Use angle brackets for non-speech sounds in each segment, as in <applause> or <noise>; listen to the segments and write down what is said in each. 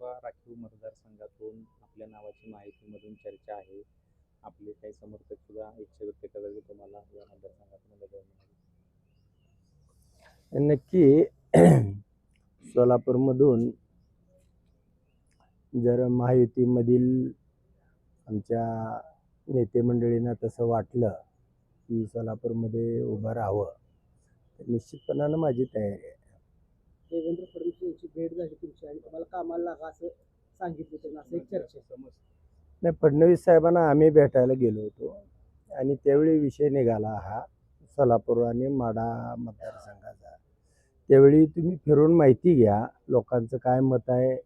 विधानसभा राखीव मतदारसंघातून आपल्या नावाची माहितीमधून चर्चा आहे. आपले काही समर्थक सुद्धा इच्छा व्यक्त करतात तुम्हाला या मतदारसंघातून नक्की <clears throat> सोलापूरमधून जर महायुतीमधील आमच्या नेते मंडळींना तसं वाटलं की सोलापूरमध्ये उभं राहावं तर निश्चितपणानं माझी तयारी आहे. देवेंद्र फडणवीस यांची भेट झाली तुमची आणि तुम्हाला कामाला लागा असं सांगितलं त्यांना. असं एक चर्चा नाही फडणवीस साहेबांना आम्ही भेटायला गेलो होतो आणि त्यावेळी विषय निघाला हा सोलापूर आणि माडा मतदारसंघाचा. त्यावेळी तुम्ही फिरून माहिती घ्या लोकांचं काय मत आहे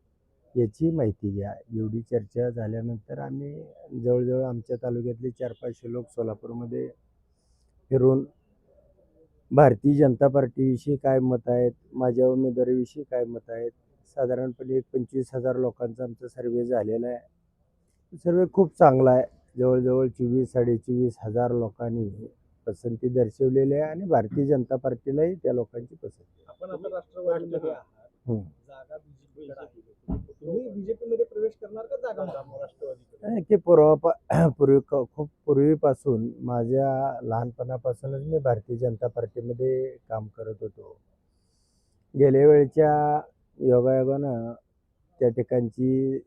याची माहिती घ्या. एवढी चर्चा झाल्यानंतर आम्ही जवळजवळ आमच्या तालुक्यातले चार पाचशे लोक सोलापूरमध्ये फिरून भारतीय जनता पार्टीविषयी काय मत आहेत? माझ्या उमेदवारीविषयी काय मत आहेत? साधारणपणे एक पंचवीस हजार लोकांचा आमचा सर्वे झालेला आहे. सर्वे खूप चांगला आहे. जवळजवळ चोवीस साडेचोवीस हजार लोकांनी पसंती दर्शवलेली आहे आणि भारतीय जनता पार्टीलाही त्या लोकांची पसंती आहे. आपण जागा बीजेपी तुम्ही बीजेपी मध्ये प्रवेश करणार का जागा पूर्वा <clears throat> खूप पूर्वीपासून माझ्या लहानपणापासूनच मी भारतीय जनता पार्टीमध्ये काम करत होतो. गेल्या वेळच्या योगायोगानं त्या ठिकाणची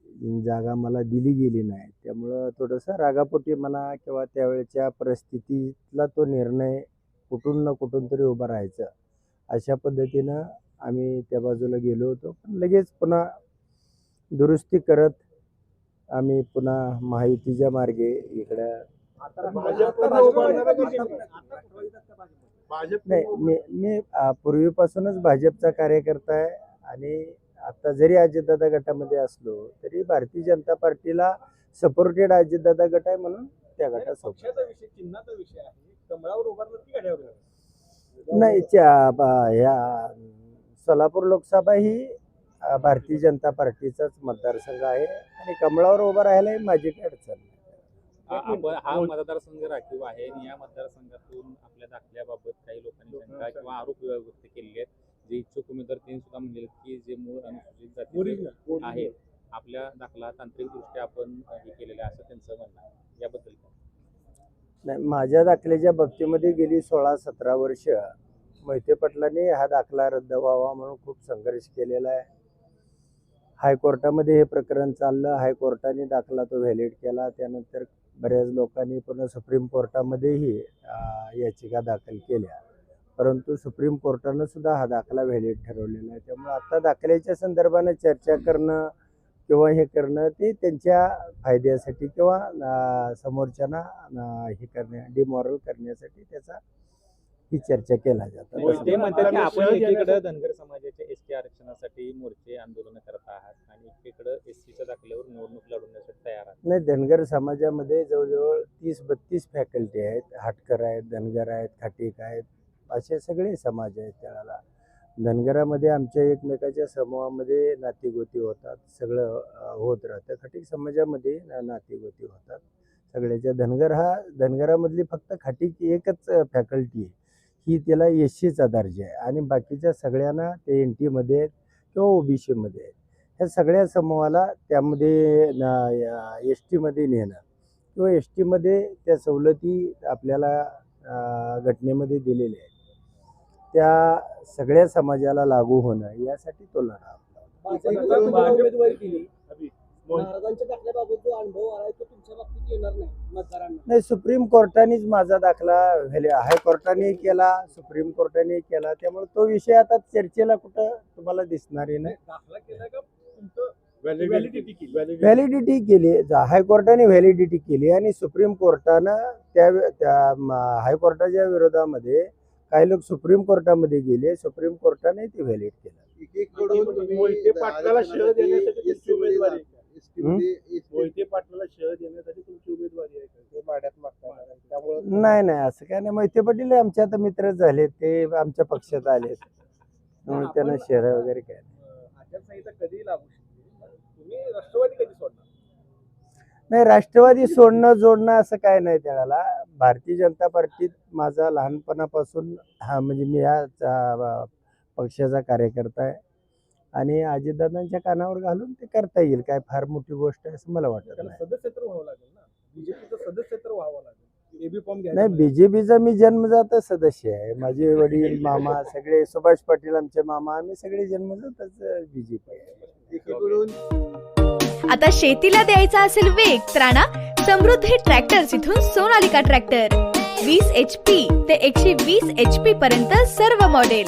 जागा मला दिली गेली नाही. त्यामुळं थोडंसं रागापोटी म्हणा किंवा त्यावेळच्या परिस्थितीतला तो निर्णय कुठून ना कुठून तरी उभा राहायचं. अशा पद्धतीनं आम्ही त्या बाजूला गेलो होतो पण लगेच पुन्हा दुरुस्ती करत आम्ही पुन्हा महायुतीच्या मार्गे इकडं नाही मी मी पूर्वीपासूनच भाजपचा कार्यकर्ता आहे आणि आता जरी अजितदादा गटामध्ये असलो तरी भारतीय जनता पार्टीला सपोर्टेड अजितदादा गट आहे म्हणून त्या विषय चिन्हाचा विषय आहे कमळावर उभारलं की गाड्यावर उभारलं? नाही च्या- ब- ह्या सोलापूर लोकसभा ही भारतीय जनता पार्टीचाच मतदारसंघ आहे आणि कमळावर उभं राहायलाही माझी काही अडचण आपण हा मतदारसंघ राखीव आहे आणि या मतदारसंघातून आपल्या दाखल्याबाबत काही लोकांनी शंका किंवा आरोप व्यक्त केलेले आहेत जे इच्छुक उमेदवार त्यांनी सुद्धा म्हणले की जे मूळ अनुसूचित जाती. आहे आपल्या दाखला तांत्रिकदृष्ट्या आपण हे केलेलं आहे असं त्यांचं म्हणणं आहे याबद्दल काय? नाही माझ्या दाखल्याच्या बाबतीमध्ये गेली सोळा सतरा वर्ष मोहिते पाटलांनी हा दाखला रद्द व्हावा म्हणून खूप संघर्ष केलेला आहे. हायकोर्टामध्ये हे प्रकरण चाललं. हायकोर्टाने दाखला तो व्हॅलिड केला. त्यानंतर बऱ्याच लोकांनी पुन्हा सुप्रीम कोर्टामध्येही याचिका दाखल केल्या. परंतु सुप्रीम कोर्टानं सुद्धा हा दाखला व्हॅलिड ठरवलेला आहे. त्यामुळे आता दाखल्याच्या संदर्भानं चर्चा करणं किंवा हे करणं ते त्यांच्या फायद्यासाठी किंवा समोरच्यांना हे करण्या डिमॉरल करण्यासाठी त्याचा ही चर्चा केला जातात. मोहिते म्हणतात की आपण एकीकडे धनगर समाजाच्या एस टी आरक्षणासाठी मोर्चे आंदोलन करत आहात आणि एकीकडे एस टीच्या दाखल्यावर निवडणूक लढवण्यासाठी तयार आहात. नाही धनगर समाजामध्ये जवळजवळ तीस बत्तीस फॅकल्टी आहेत. हाटकर आहेत धनगर आहेत खाटीक आहेत. असे सगळे समाज आहेत त्याला. धनगरामध्ये आमच्या एकमेकाच्या समूहामध्ये नातीगोती होतात. सगळं होत राहतं. खाटीक समाजामध्ये नातीगोती होतात. सगळ्याच्या धनगर हा धनगरामधली फक्त खाटीक एकच फॅकल्टी आहे. ही त्याला एस सीचा दर्जा आहे. आणि बाकीच्या सगळ्यांना ते एन टीमध्ये आहेत किंवा ओबीसीमध्ये आहेत. ह्या सगळ्या समूहाला त्यामध्ये एस टीमध्ये नेणं किंवा एस टीमध्ये त्या सवलती आपल्याला घटनेमध्ये दिलेल्या आहेत. त्या सगळ्या समाजाला लागू होणं यासाठी तो लढा आपला महाराजांच्या दाखल्याबाबत जो अनुभव आलाय तो तुमच्या बाबतीत येणार नाही मतदारांना. नाही सुप्रीम कोर्टानेच माझा दाखला व्हॅली हायकोर्टाने केला सुप्रीम कोर्टाने केला. त्यामुळे तो विषय आता चर्चेला कुठं तुम्हाला दिसणारही नाही. दाखला केला का? तुमचं व्हॅलिडिटी केली. व्हॅलिडिटी. हायकोर्टाने व्हॅलिडिटी केली. आणि सुप्रीम कोर्टानं त्या हायकोर्टाच्या विरोधामध्ये काही लोक सुप्रीम कोर्टामध्ये गेले. सुप्रीम कोर्टाने ती व्हॅलिड केलं. मोहिते पाटलाला शह देण्यासाठी तुमची उमेदवारी आहे का? ते माड्यात मागतात त्यामुळे नाही नाही असं काय नाही. मोहिते पाटील आमचे आता मित्र झाले ते आमच्या पक्षात आले त्यामुळे त्यांना शहर वगैरे काय नाही. अं, आचारसंहिता कधी लागू शकते तुम्ही राष्ट्रवादी कधी सोडणार? नाही राष्ट्रवादी सोडणं जोडणं असं काय नाही त्याला. भारतीय जनता पार्टीत माझा लहानपणापासून हा म्हणजे मी चा- पक्षाचा कार्यकर्ता आहे. आणि अजितदादांच्या कानावर घालून ते करता येईल. काय फार मोठी गोष्ट आहे असं मला वाटत त्याला नाही. सदस्य तर व्हावं लागेल ना? बीजेपीचं सदस्य तर व्हावं लागेल. एबी फॉर्म नाही बीजेपीचा मी जन्मजात सदस्य आहे. माझे वडील <laughs> मामा सगळे सुभाष पाटील आमचे मामा आम्ही सगळे जन्मजातच बीजेपी एकीकडून आता शेतीला द्यायचा असेल वेग तर आणा समृद्धी ट्रॅक्टर्स इथून सोनालिका ट्रॅक्टर. वीस एच पी ते एकशे वीस एच पी पर्यंत सर्व मॉडेल